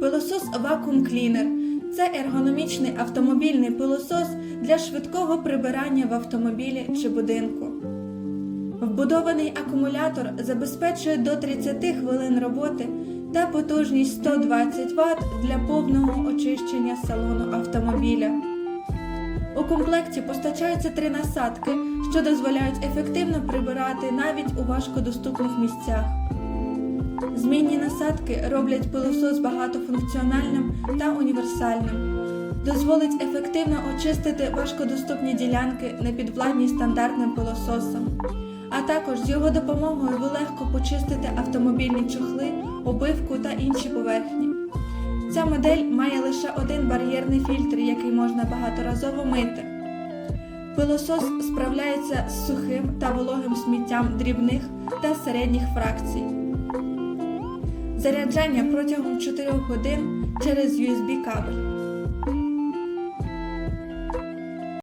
Пилосос Vacuum Cleaner – це ергономічний автомобільний пилосос для швидкого прибирання в автомобілі чи будинку. Вбудований акумулятор забезпечує до 30 хвилин роботи та потужність 120 Вт для повного очищення салону автомобіля. У комплекті постачаються три насадки, що дозволяють ефективно прибирати навіть у важкодоступних місцях. Змінні насадки роблять пилосос багатофункціональним та універсальним, дозволить ефективно очистити важкодоступні ділянки, непідвладні стандартним пилососам. А також з його допомогою ви легко почистите автомобільні чохли, обивку та інші поверхні. Ця модель має лише один бар'єрний фільтр, який можна багаторазово мити. Пилосос справляється з сухим та вологим сміттям дрібних та середніх фракцій. Заряджання протягом 4 годин через USB кабель.